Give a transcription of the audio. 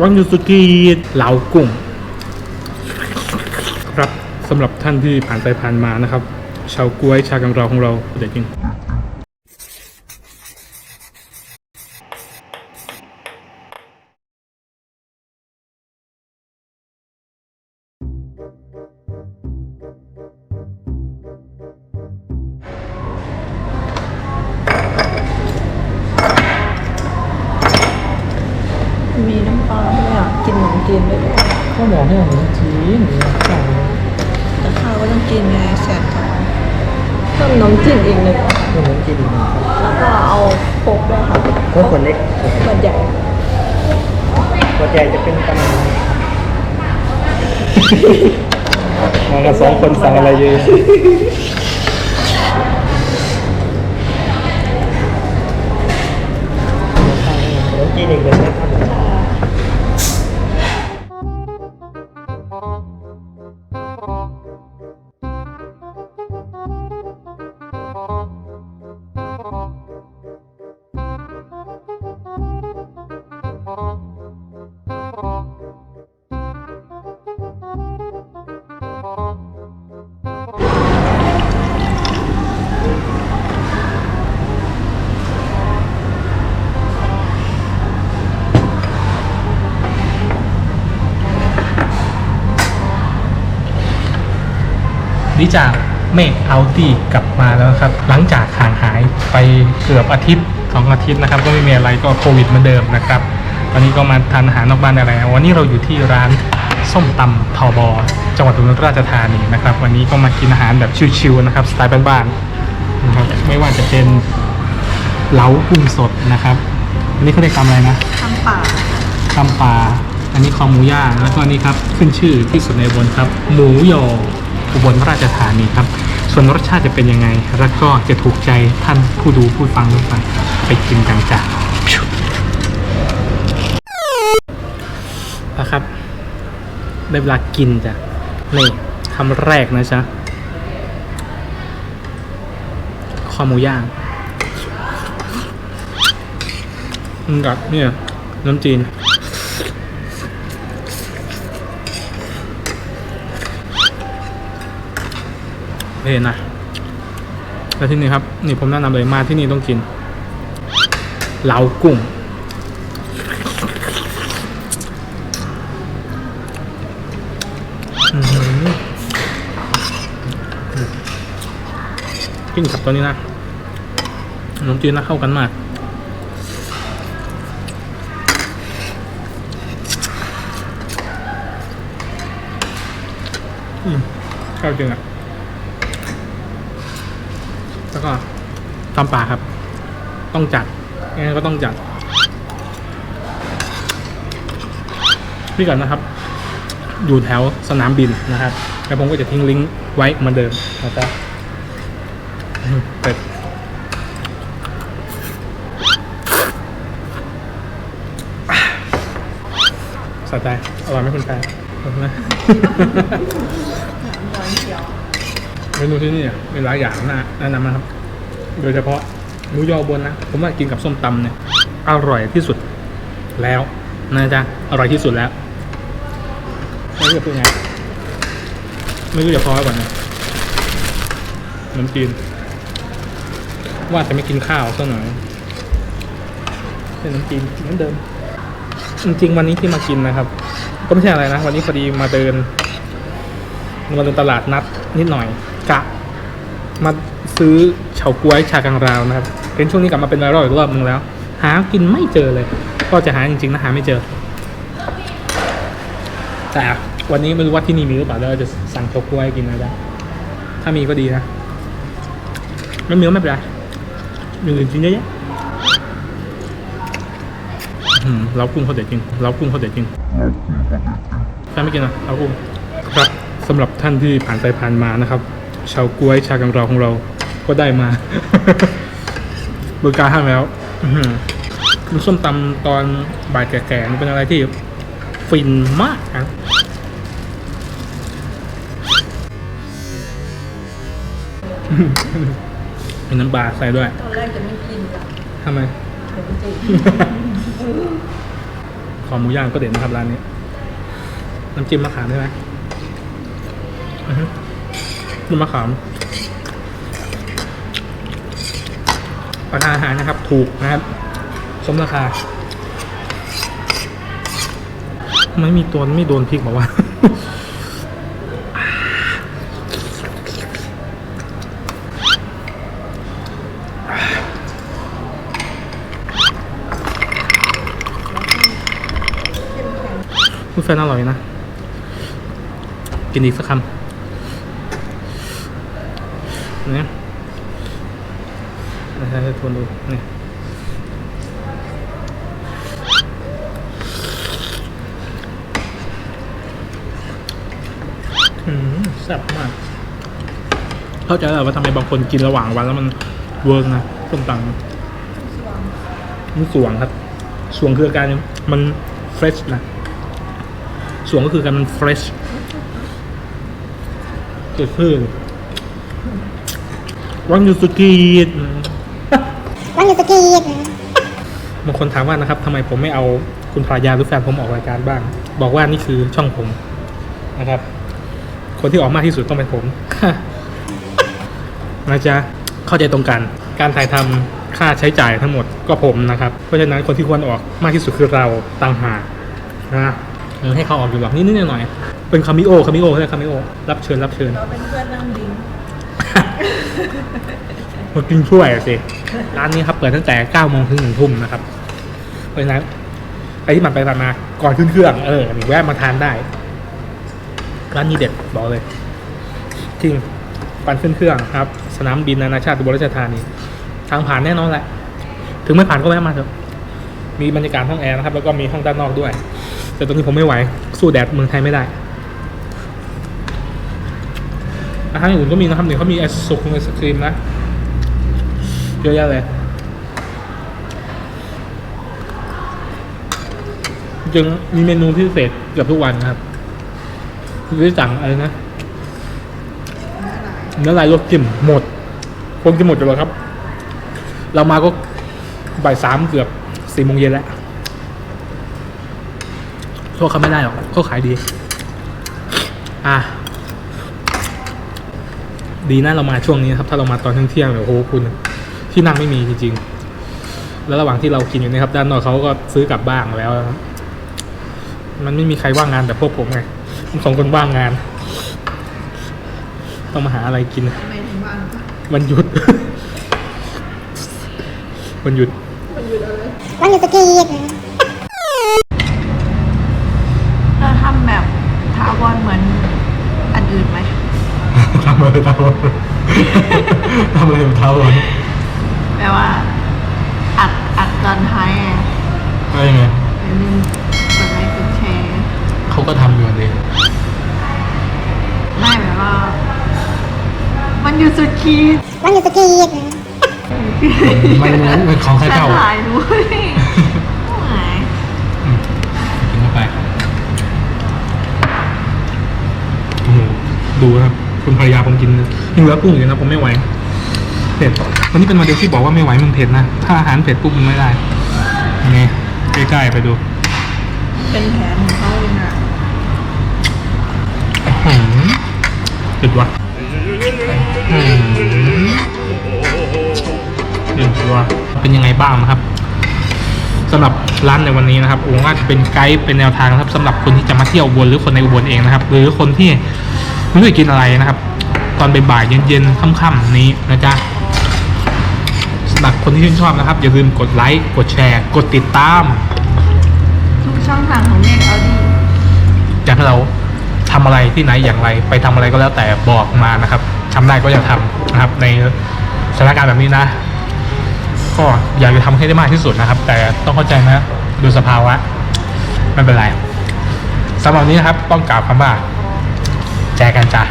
ร้อนยูสุกีเหลากุ้งครับสำหรับท่านที่ผ่านไปผ่านมานะครับชาวกล้วยชากังเราของเราเด็ดจริง กินขนมจีนด้วยก็บอกให้ผมจีนแต่ข้าวก็ต้องกินไงแสนท้องเพิ่มน้ำจิ้มอีกหนึ่งขนมจีนอีกหนึ่งครับแล้วก็เอาโคกด้วยค่ะโค้กขวดเล็กขวดใหญ่ขวดใหญ่จะเป็นประมาณมากันสองคนสั่งอะไรเยอะ นี่จากเมฆเอาตีกลับมาแล้วครับ หลังจากห่างหายไปเกือบอาทิตย์สองอาทิตย์นะครับ ก็ไม่มีอะไรก็โควิดเหมือนเดิมนะครับ ตอนนี้ก็มาทานอาหารนอกบ้านอะไรวันนี้เราอยู่ที่ร้านส้มตำทอบอจังหวัดอุบลราชธานีนะครับ วันนี้ก็มากินอาหารแบบชิวๆนะครับสไตล์บ้านๆนะครับไม่ว่าจะเป็นเล้ากุ้งสดนะครับอันนี้เขาเรียกตำอะไรนะทำป่าตำปลาอันนี้คอหมูย่างแล้วก็อันนี้ครับขึ้นชื่อที่สุดในอุบนครับ หมูยอ อุบลราชธานีครับ ส่วนรสชาติจะเป็นยังไง แล้วก็จะถูกใจท่านผู้ดูผู้ฟังหรือเปล่าไปกินกันจ้ะนะครับได้เวลากินจ้ะนี่คำแรกนะจ๊ะคอหมูย่างอืมกับเนี่ยน้ำจีน เห็นนะแล้วที่นี่ครับ นี่ผมแนะนำเลยมาที่นี่ต้องกิน เหลากุ้ง กินกับตัวนี้นะขนมจีนนะเข้ากันมากอืมเข้าจริงอะ ก็ตำป่าครับ ต้องจัดยังไงก็ต้องจัดพี่ก่อนนะครับ อยู่แถวสนามบินนะครับ แล้วผมก็จะทิ้งลิงก์ไว้เหมือนเดิมนะจ๊ะเป็ดสะใจอร่อยไหมคุณแปรอร่อยไหมเมนูที่นี่อะมีหลายอย่างนะแนะนำนะครับ โดยเฉพาะหมูยอบนนะ ผมว่ากินกับส้มตำเนี่ย อร่อยที่สุดแล้วนะจ๊ะ อร่อยที่สุดแล้ว ไม่รู้จะพูดไงไม่รู้จะพอไว้ก่อนนะขนมจีน ว่าจะไม่กินข้าวสักหน่อยเป็นขนมจีนเหมือนเดิม จริงๆวันนี้ที่มากินนะครับ ก็ไม่ใช่อะไรนะ วันนี้พอดีมาเดินมาเดินตลาดนัดนิดหน่อยกะมา ซื้อเฉาก๊วยชากังราวนะครับเป็นช่วงนี้กลับมาเป็นไวรัลอีกรอบนึงแล้ว หากินไม่เจอเลย ก็จะหาจริงๆนะหาไม่เจอ แต่วันนี้ไม่รู้ว่าที่นี่มีหรือเปล่าเราจะสั่งเฉาก๊วยกินนะจ๊ะถ้ามีก็ดีนะไม่มีก็ไม่เป็นไรมีอื่นกินเยอะแยะอื้อหือเรากุ้งเขาเด็ดจริงเรากุ้งเขาเด็ดจริงใครไม่กินอะเอากุ้งครับสำหรับท่านที่ผ่านไปผ่านมานะครับชาวกล้วยชากังเราของเรา ก็ได้มาบริการให้แล้วอื้อหือมันส้มตำตอนบ่ายแก่ๆมันเป็นอะไรที่ฟินมากครับมีน้ำปลาใส่ด้วย ตอนแรกจะไม่กินจ้ะทำไมเดี๋ยวมันจะคอหมูย่างก็เด็ดนะครับร้านนี้ น้ำจิ้มมะขามใช่ไหมอือฮึน้ำมะขาม ราคาอาหารนะครับ ถูกนะครับ สมราคา ไม่มีตัวไม่โดนพริกบอกว่าคุณแฟนอร่อยนะ กินอีกสักคำเนี่ย ให้ให้ทวนดูนี่อืมแซ่บมาก เข้าใจแล้วว่าทำไมบางคนกินระหว่างวันแล้วมันเวิร์กนะส้มตำมันสวงครับ สวงคือการมันเฟรชนะ สวงก็คือการมันเฟรชเกิดขึ้นวันยุดสกี ดวันหยุดสกีดบางคนถามว่านะครับทำไมผมไม่เอาคุณภรรยาหรือแฟนผมออกรายการบ้าง บอกว่านี่คือช่องผมนะครับ คนที่ออกมากที่สุดต้องเป็นผมนะจ๊ะเข้าใจตรงกัน การถ่ายทำค่าใช้จ่ายทั้งหมดก็ผมนะครับ เพราะฉะนั้นคนที่ควรออกมากที่สุดคือเราต่างหากนะเออให้เขาออกอยู่หรอกนิดๆหน่อยๆเป็นคามิโอคามิโอเรียกคามิโอรับเชิญรับเชิญเราเป็นเพื่อนนั่งดิ้ง มากินช่วยสิ ร้านนี้ครับเปิดตั้งแต่9โมงถึง1ทุ่มนะครับ เพราะฉะนั้นใครที่มันไปมา ก่อนขึ้นเครื่อง เออนี่แวะมาทานได้ ร้านนี้เด็ดบอกเลย จริงปันขึ้นเครื่องครับ สนามบินนานาชาติอุบลราชธานี ทางผ่านแน่นอนแหละ ถึงไม่ผ่านก็แวะมาเถอะ มีบรรยากาศห้องแอร์นะครับ แล้วก็มีห้องด้านนอกด้วย แต่ตรงนี้ผมไม่ไหว สู้แดดเมืองไทยไม่ได้อาหารอย่างอื่นก็มีนะครับเดี๋ยวเขามีไอศครีมไอศครีมนะ เยอะแยะเลยยังมีเมนูพิเศษเกือบทุกวันครับคือสั่งอะไรนะเนื้อลายลวกจิ้มหมดคงจะหมดอยู่แล้วครับ เรามาก็บ่ายสามเกือบสี่โมงเย็นแล้วโทษเขาไม่ได้หรอกเขาขายดี อะ ดีนะเรามาช่วงนี้นะครับ ถ้าเรามาตอนเที่ยงเนี่ยโอ้โหคุณ ที่นั่งไม่มีจริงๆ แล้วระหว่างที่เรากินอยู่เนะครับ ด้านนอกเขาก็ซื้อกลับบ้างแล้วนะครับมันไม่มีใครว่างงานแบบพวกผมไงผมสองคนว่างงาน ต้องมาหาอะไรกิน ทำไมถึงว่างคะวันหยุด วันหยุด มันอยู่อะไรวันหยุดสกีดเราทำแบบถาวรเหมือนอันอื่นไหม ทำอะไรทำอะไรทำอะไรของเท้าเลย แปลว่า อัดอัดตอนท้ายไงอะไรไงอย่าลืมกดไลค์กดแชร์เขาก็ทำอยู่อันนี้ไม่แบบว่า มันอยู่สุดขีดวันหยุดสกีดมันมันมันของใครแต่เก่าถ่ายด้วยไหนอืมกินเข้าไปโอ้โหดูนะครับ คุณภรรยาผมกินยังเหลือกุ้งอยู่นะผมไม่ไหว เผ็ดวันนี้เป็นมาเดียวที่บอกว่าไม่ไหวมึงเผ็ดนะ ถ้าอาหารเผ็ดปุ๊บมันไม่ได้นี่ใกล้ๆไปดู เป็นแผนของเขาเองอะหืมจุดวะหืมจุดวะเป็นยังไงบ้างนะครับสำหรับร้านในวันนี้นะครับผมว่าจะเป็นไกด์เป็นแนวทางนะครับสำหรับคนที่จะมาเที่ยวอุบลหรือคนในอุบลเองนะครับ หรือคนที่ไม่รู้จะกินอะไรนะครับ ตอนบ่ายๆเย็นๆค่ำๆนี้นะจ๊ะสำ หรับคนที่ชื่นชอบนะครับ อย่าลืมกดไลค์ กดแชร์ กดติดตาม ทุกช่องทางของเมกเอาดี อยากให้เราทำอะไรที่ไหนอย่างไร ไปทำอะไรก็แล้วแต่บอกมานะครับทำได้ก็อย่าทำนะครับ ในสถานการณ์แบบนี้นะ ก็อยากจะทำให้ได้มากที่สุดนะครับ แต่ต้องเข้าใจนะดูสภาวะไม่เป็นไรสำหรับวันนี้นะครับ ต้องกล่าวคำว่าแจกันจ้ะ